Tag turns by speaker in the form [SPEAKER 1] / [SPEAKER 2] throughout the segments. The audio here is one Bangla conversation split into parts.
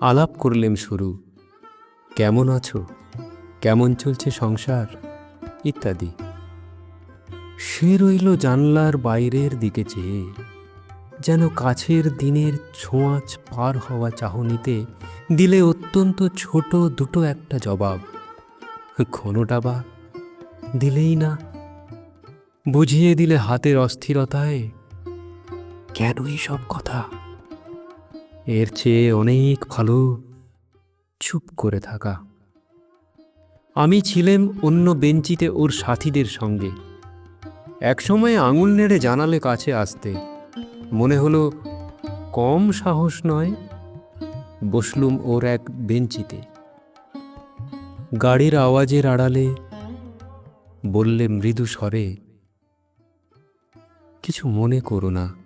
[SPEAKER 1] আলাপ করলেম শুরু। কেমন আছো? কেমন চলছে সংসার? ইত্যাদি। সে রইল জানলার বাইরের দিকে চেয়ে, যেন কাছের দিনের ছোঁয়াচ পার হওয়া চাহনিতে দিলে অত্যন্ত ছোট দুটো একটা জবাব। ক্ষণটা বা দিলেই না। বুঝিয়ে দিলে হাতের অস্থিরতায় কেন সব কথা? এর চেয়ে অনেক ভালো। চুপ করে থাকা। আমি ছিলাম অন্য বেঞ্চিতে ওর সাথীদের সঙ্গে। একসময় আঙুল নেড়ে জানালে কাছে আসতে। মনে হলো, কম সাহস নয়? বসলুম ওর এক বেঞ্চিতে। গাড়ির আওয়াজের আড়ালে বললে মৃদু স্বরে, কিছু মনে করো না।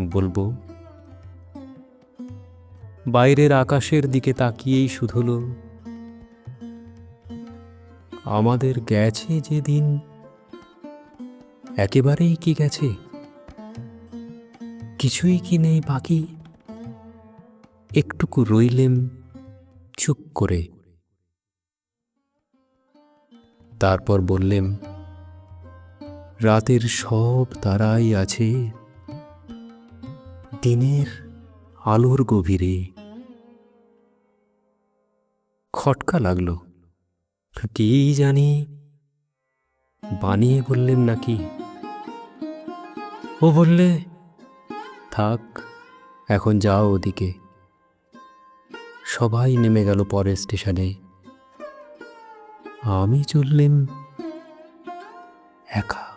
[SPEAKER 1] বলব, বাইরের আকাশের দিকে তাকিয়েই শুধুলো, আমাদের গেছে যে দিন, একেবারেই কি গেছে? কিছুই কি নেই বাকি? একটুকু রইলেম, চুপ করে। তারপর বললেম, রাতের সব তারাই আছে। দিনের আলোর গভীরে। খটকা লাগল। কি জানি? বানিয়ে বললেন নাকি? ও বললে, থাক, এখন যাও ওদিকে। সবাই নেমে গেল পরের স্টেশনে। আমি চললেম একা।